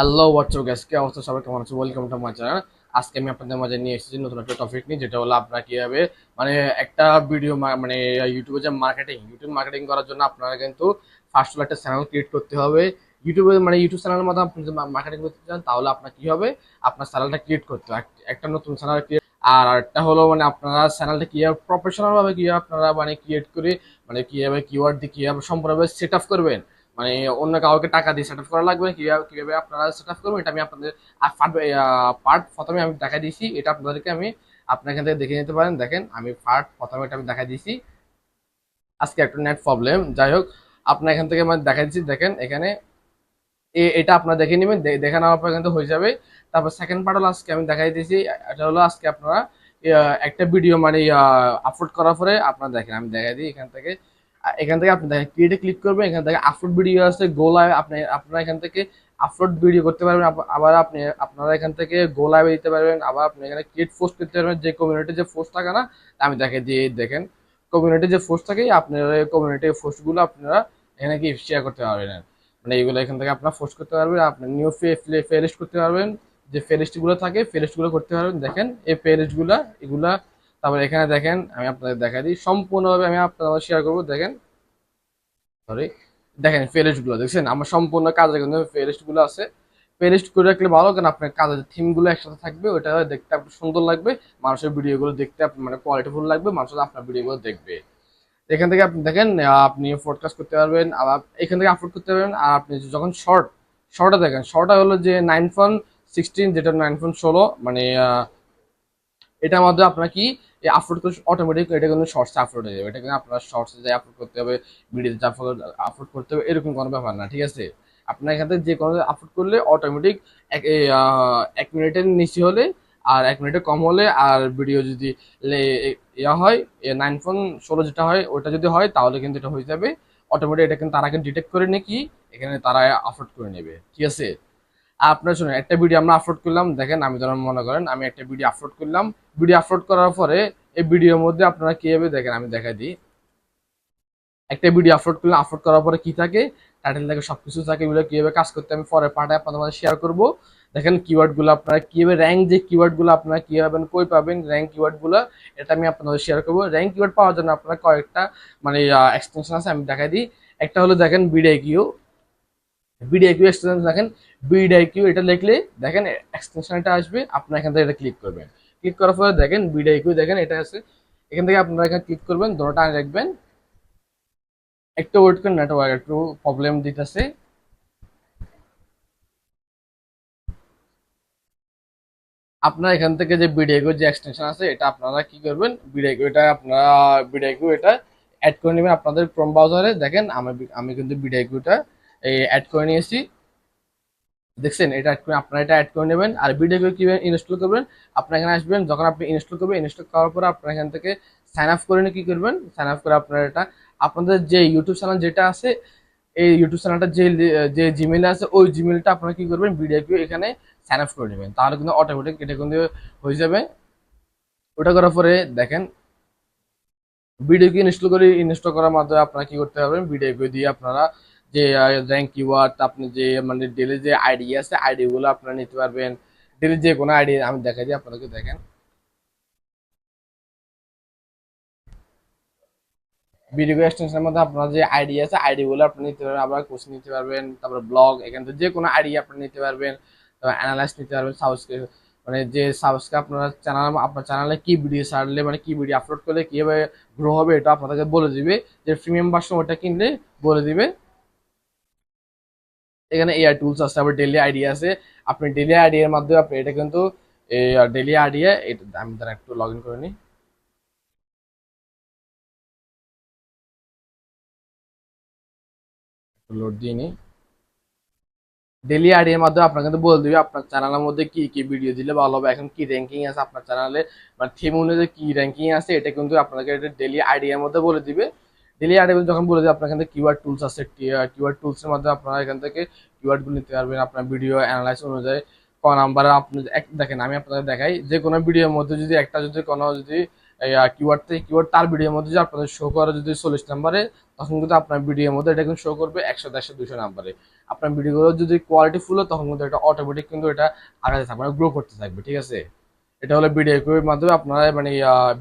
Hello WhatsApp gas কি অবস্থা? সবাই কেমন আছে? ওয়েলকাম টু মাই চ্যানেল আজকে আমি আপনাদের মাঝে নিয়ে এসেছি নতুন একটা টপিক নিয়ে, যেটা হলো আপনারা কীভাবে মানে একটা ভিডিও মানে ইউটিউবে যে মার্কেটিং ইউটিউব মার্কেটিং করার জন্য আপনারা কিন্তু ফার্স্ট একটা চ্যানেল ক্রিয়েট করতে হবে। ইউটিউবে মানে ইউটিউব চ্যানেলের মধ্যে আপনি যদি মার্কেটিং করতে চান, তাহলে আপনার কি হবে? আপনার চ্যানেলটা ক্রিয়েট করতে হবে। একটা নতুন চ্যানেল ক্রিয়েট আর একটা হলো মানে আপনারা চ্যানেলটা কীভাবে প্রফেশনালভাবে কীভাবে আপনারা মানে ক্রিয়েট করে মানে কীভাবে কিওয়ার্ড দিয়ে কীভাবে সম্পূর্ণভাবে সেট আপ করবেন। মানে অন্য কাউকে টাকা দিয়ে সেট আপ করা লাগবে, কীভাবে কীভাবে আপনারা সেট আপ করবেন, এটা আমি আপনাদের পার্ট প্রথমে আমি দেখা দিয়েছি, এটা আপনাদেরকে আমি আপনার এখান থেকে দেখে নিতে পারেন। দেখেন, আমি পার্ট প্রথমে এটা আমি দেখা দিয়েছি। আজকে একটা নেট প্রবলেম যাই হোক, আপনার এখান থেকে আমি দেখা দিচ্ছি দেখেন, এখানে এটা আপনারা দেখে নেবেন দেখে নেওয়ার পর কিন্তু হয়ে যাবে। তারপর সেকেন্ড পার্ট হলো আজকে আমি দেখাই দিয়েছি, এটা হলো আজকে আপনারা একটা ভিডিও মানে আপলোড করার পরে আপনারা দেখেন, আমি দেখাই দিই এখান থেকে। এখান থেকে আপনি দেখেন ক্রিয়েটে ক্লিক করবেন, এখান থেকে আপলোড ভিডিও আছে গো লাইভ আপনি, আপনারা এখান থেকে আপলোড ভিডিও করতে পারবেন আবার আপনি, আপনারা এখান থেকে গো লাইভে দিতে পারবেন, আবার আপনি এখানে ক্রিয়েট পোস্ট করতে পারবেন, যে কমিউনিটি যে পোস্ট থাকে না আমি দেখে দিয়ে দেখেন কমিউনিটি যে পোস্ট থাকে, আপনার কমিউনিটি পোস্টগুলো আপনারা এখানে কি শেয়ার করতে পারবেন। মানে এইগুলো এখান থেকে আপনারা পোস্ট করতে পারবেন, আপনি নিউ ফেলিস্ট করতে পারবেন, যে ফেলিস্টগুলো থাকে ফেলিস্টগুলো করতে পারবেন, দেখেন, এই ফেলিস্টগুলা, এগুলা তারপর এখানে দেখেন, আমি আপনাদের দেখা দিই। সম্পূর্ণভাবে আমি আপনাদের শেয়ার করব, দেখেন। সরি দেখেনগুলো দেখছেন? আমার সম্পূর্ণ কাজে কিন্তু গুলো আছে। ফেলিস্ট করে রাখলে ভালো, কারণ আপনার কাজের থিমগুলো একসাথে থাকবে ওটা দেখতে আপনার সুন্দর লাগবে। মানুষের ভিডিও গুলো দেখতে মানে কোয়ালিটিফুল লাগবে মানুষ আপনার ভিডিও গুলো দেখবে। এখান থেকে আপনি দেখেন আপনি পডকাস্ট করতে পারবেন, আবার এখান থেকে আপলোড করতে পারবেন, আর আপনি যখন শর্ট শর্টে দেখেন শর্টে হলো যে নাইন ফোন সিক্সটিন যেটা নাইন ফোন ষোলো মানে এটার মধ্যে আপনার কি আপলোড করে অটোমেটিক এটা কিন্তু শর্টসে আপলোড হয়ে যাবে। এটা কিন্তু আপনার শর্টসে যাই আপলোড করতে হবে ভিডিওতে আপলোড আপলোড করতে হবে, এরকম কোনো ব্যাপার না, ঠিক আছে? আপনার এখান থেকে যে কোনো আপলোড করলে অটোমেটিক এক মিনিটের নিচে হলে আর এক মিনিটে কম হলে আর ভিডিও যদি ইয়া হয় নাইন ফোন ষোলো যেটা হয়, ওটা যদি হয়, তাহলে কিন্তু এটা হয়ে যাবে। অটোমেটিক এটা কিন্তু তারা ডিটেক্ট করে নিয়ে কি, এখানে তারা আপলোড করে নেবে, ঠিক আছে? আপনার শুনুন একটা ভিডিও আমরা আপলোড করলাম। দেখেন, আমি ধরেন মনে করেন, আমি একটা ভিডিও আপলোড করলাম। ভিডিও আপলোড করার পরে এই ভিডিওর মধ্যে আপনারা কীভাবে দেখেন, আমি দেখা দিই। একটা ভিডিও আপলোড করলাম আপলোড করার পরে কি থাকে? টাইটেল থাকে সব কিছু থাকে, এগুলো কীভাবে কাজ করতে আমি পরে পাঠায় আপনাদের মাঝে শেয়ার করব। দেখেন কিওয়ার্ডগুলো আপনারা কীভাবে র্যাঙ্ক যে কিওয়ার্ডগুলো আপনারা কীভাবে কই পাবেন র্যাঙ্ক কিওয়ার্ডগুলো এটা আমি আপনাদের শেয়ার করব। র্যাঙ্ক কিওয়ার্ড পাওয়ার জন্য আপনারা কয়েকটা মানে এক্সটেনশন আছে, আমি দেখাই দিই। একটা হলো, দেখেন B D I Q B D I Q extension দেখেন বিডিআই কিউ এটা লিখলে দেখেন এক্সটেনশন এটা আসবে, আপনারা এখান থেকে এটা ক্লিক করবেন। ক্লিক করার পরে দেখেন বিডিআই কিউ দেখেন এটা আছে, এখান থেকে আপনারা এখানে ক্লিক করবেন দুটোটা রাখবেন। একটু ওয়েট করেন নেটওয়ার্ক একটু প্রবলেম দিতেছে। আপনার এখান থেকে যে বিডিআইকো যে এক্সটেনশন আছে, এটা আপনারা কি করবেন বিডিআইকো এটা আপনারা বিডিআইকো এটা অ্যাড করে নেবেন আপনাদের ক্রোম ব্রাউজারে দেখেন, আমি আমি কিন্তু বিডিআইকোটা অ্যাড করে নিয়েছি দেখছেন, এটা অ্যাড করে আপনারা এটা অ্যাড করে নেবেন আর ভিডিও কীভাবে ইনস্টল করবেন, আপনার এখানে আসবেন, যখন আপনি ইনস্টল করবেন ইনস্টল করার পরে আপনার এখান থেকে সাইন আপ করে নিয়ে কি করবেন? সাইন আপ করে আপনারা এটা আপনাদের যে ইউটিউব চ্যানেল যেটা আছে, এই ইউটিউব চ্যানেলটা যে যে জিমেল আছে, ওই জিমেলটা আপনারা কি করবেন? ভিডিও এখানে সাইন আপ করে নেবেন। তাহলে কিন্তু অটোমেটিক এটা কিন্তু হয়ে যাবে। ওটা করার পরে দেখেন ভিডিও কি ইনস্টল করে ইনস্টল করার মাধ্যমে আপনারা কি করতে পারবেন? ভিডিও দিয়ে আপনারা যে র্যাঙ্ক কিওয়ার্ড আপনি যে মানে ডেলি যে আইডি আছে আইডি গুলো আপনারা নিতে পারবেন। ডেলি যে কোনো আইডি আমি দেখাই দিই, আপনাদেরকে দেখেন। ভিডিও এক্সটেনশনের মধ্যে আপনার যে আইডি আছে আইডি গুলো আপনি নিতে পারবেন, আবার কোচিং নিতে পারবেন, তারপর ব্লগ এখান থেকে যে কোনো আইডি আপনি নিতে পারবেন, তারপর অ্যানালাইজ নিতে পারবেন সাবস্ক্রাইব মানে যে সাবস্ক্রাইব আপনার চ্যানেল আপনার চ্যানেলে কি ভিডিও ছাড়লে মানে কি ভিডিও আপলোড করলে, কীভাবে গ্রো হবে, এটা আপনাদেরকে বলে দিবে। যে প্রিমিয়াম ভার্সন ওটা কিনলে বলে দিবে। এখানে এআই টুলস আছে, আবার ডেলি আইডি আছে। আপনি ডেলি আইডি এর মাধ্যমে আপনি এটা কিন্তু ডেলি আইডিয়া এটা, আমি তারা একটু লগ ইন করে নিই। লোড দিয়ে নিই। ডেলি আইডি এর মাধ্যমে আপনার কিন্তু বলে দিবে আপনার চ্যানেলের মধ্যে কি কি ভিডিও দিলে ভালো হবে, এখন কি র্যাঙ্কিং আছে আপনার চ্যানেলে মানে থিম অনুযায়ী কি র্যাঙ্কিং আছে, এটা কিন্তু আপনাকে এটা ডেলি আইডি এর মধ্যে বলে দিবে। ডেলি আইডি যখন বলে দিবে আপনার এখান থেকে কিওয়ার্ড টুলস আছে কিওয়ার্ড টুলস এর মাধ্যমে আপনারা এখান থেকে কিওয়ার্ডগুলো নিতে পারবেন, আপনার ভিডিও অ্যানালাইজ অনুযায়ী। ক নাম্বারে আপনি দেখেন, আমি আপনাদের দেখাই, যে কোনো ভিডিওর মধ্যে যদি একটা যদি কোনো যদি কিওয়ার্ড থেকে কিওয়ার্ড তার ভিডিওর মধ্যে যদি আপনাদের শো করে যদি চল্লিশ নাম্বারে তখন কিন্তু আপনার ভিডিওর মধ্যে এটা কিন্তু শো করবে একশো, দেড়শো দুশো নাম্বারে আপনার ভিডিওগুলো যদি কোয়ালিটি ফুল তখন কিন্তু এটা অটোমেটিক কিন্তু এটা আগাতে থাকবে গ্রো করতে থাকবে, ঠিক আছে? এটা হলো ভিডিও কিউর মাধ্যমে আপনারা মানে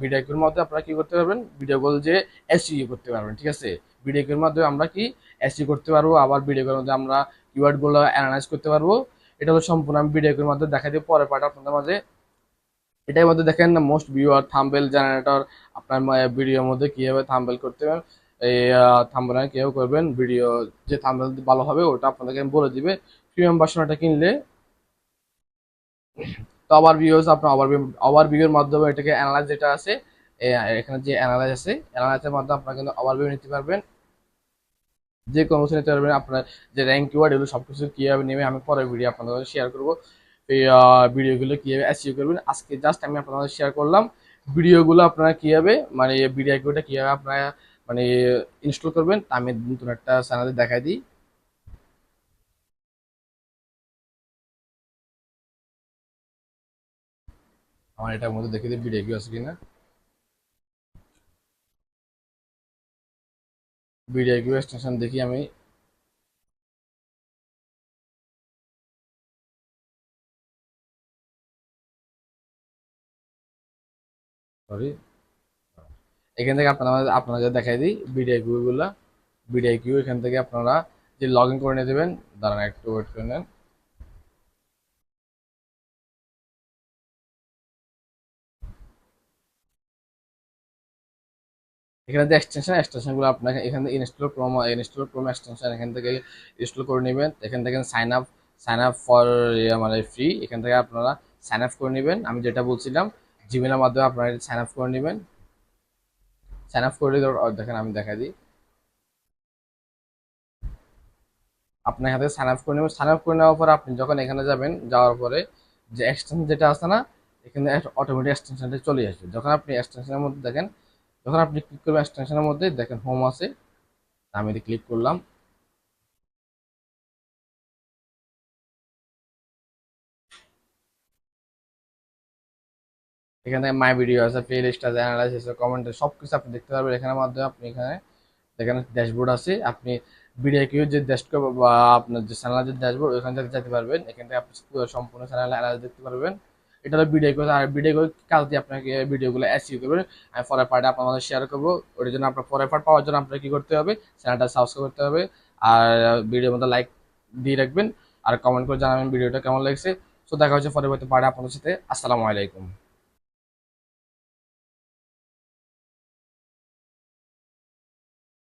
ভিডিও কিউর মাধ্যমে আপনারা কি করতে পারবেন? ভিডিও কল যে এসইও করতে পারবেন, ঠিক আছে? ভিডিও কিউর মাধ্যমে আমরা কি এসইও করতে পারব? আবার ভিডিও কিউর মধ্যে আমরা কিওয়ার্ডগুলো অ্যানালাইজ করতে পারব। এটা হলো সম্পূর্ণ আমি ভিডিও কিউর মাধ্যমে দেখা দিই পরে পার্ট আপনাদের মাঝে এটার মধ্যে দেখেন না মোস্ট ভিউয়ার থাম্বেল জেনারেটর আপনার ভিডিওর মধ্যে কীভাবে থাম্বেল করতে হবে, এই থাম্বেল কীভাবে করবেন? ভিডিও যে থাম্বেল ভালো হবে, ওটা আপনাদেরকে বলে দিবে। প্রিমিয়াম ভার্সনটা কিনলে তো আবার ভিউজ আপনার ওভার ওভার ভিউর মাধ্যমে এটাকে অ্যানালাইজ যেটা আছে এখানে যে অ্যানালাইজ আছে অ্যানালাইজের মাধ্যমে আপনারা কিন্তু ওভার ভিউ নিতে পারবেন। যে কোনো কিছু নিতে পারবেন, আপনার যে র্যাঙ্ক কিওয়ার্ড এগুলো সব কিছু কীভাবে নেবে, আমি পরের ভিডিও আপনাদের সাথে শেয়ার করব। ভিডিওগুলো কীভাবে অ্যাচিভ করবেন, আজকে জাস্ট আমি আপনাদের শেয়ার করলাম। ভিডিওগুলো আপনারা কীভাবে মানে ভিডিও কিওয়ার্ডটা কীভাবে আপনারা মানে ইনস্টল করবেন আমি নতুন একটা চ্যানেলে দেখাই দিই। আমার এটার মধ্যে দেখে ভিডিও কিউ আছে কিনা? ভিডিও কিউ এক্সটেনশন দেখি আমি। সরি এখান থেকে আপনারা আপনারা যা দেখাই দিই ভিডিও কিউগুলো ভিডিও কিউ এখান থেকে আপনারা যে লগ ইন করে নিয়ে দেবেন দাঁড়ান, একটু ওয়েট করে নেন। এখানে যে এক্সটেনশন এক্সটেনশনগুলো আপনাকে এখান থেকে install Chrome install Chrome extension এখান থেকে ইনস্টল করে নেবেন। এখান থেকে sign up sign up for মানে ফ্রি এখান থেকে আপনারা সাইন আপ করে নেবেন। আমি যেটা বলছিলাম জিমেলের মাধ্যমে আপনারা সাইন আপ করে নেবেন। সাইন আপ করে দেখেন আমি দেখা দিই। আপনার থেকে সাইন আপ করে নেবেন। সাইন আপ করে নেওয়ার পরে আপনি যখন এখানে যাবেন, যাওয়ার পরে যে এক্সটেনশন যেটা আছে না, এখানে অটোমেটিক এক্সটেনশনটা চলে আসবে। যখন আপনি এক্সটেনশনের মধ্যে দেখেন যখন আপনি ক্লিক করবেন এক্সটেনশনের মধ্যে, দেখেন হোম আছে। আমি এটি ক্লিক করলাম। এখানে মাই ভিডিও আছে প্লে লিস্ট আছে অ্যানালাইসিস আছে কমেন্ট সব কিছু আপনি দেখতে পারবেন এখানের মাধ্যমে। আপনি এখানে দেখেন ড্যাশবোর্ড আছে। আপনি ভিডিও কিউ যে ডেস্কটপ বা আপনার যে চ্যানেল যে ড্যাশবোর্ড ওখান থেকে যেতে পারবেন। এখান থেকে আপনি সম্পূর্ণ চ্যানেল অ্যানালাইজ দেখতে পারবেন। এটা হলো ভিডিও কোর্স আর ভিডিও কাজ দিয়ে আপনাকে ভিডিওগুলো অ্যাসিউ করবেন আমি পরের পার্টে আপনাদের শেয়ার করব। ওটার জন্য আপনার পরের পার্ট পাওয়ার জন্য আপনাকে কী করতে হবে? চ্যানেলটা সাবস্ক্রাইব করতে হবে। আর ভিডিওর মধ্যে লাইক দিয়ে রাখবেন। আর কমেন্ট করে জানাবেন ভিডিওটা কেমন লাগছে। সো দেখা হচ্ছে পরবর্তী পার্টে আপনাদের সাথে। আসসালামু আলাইকুম।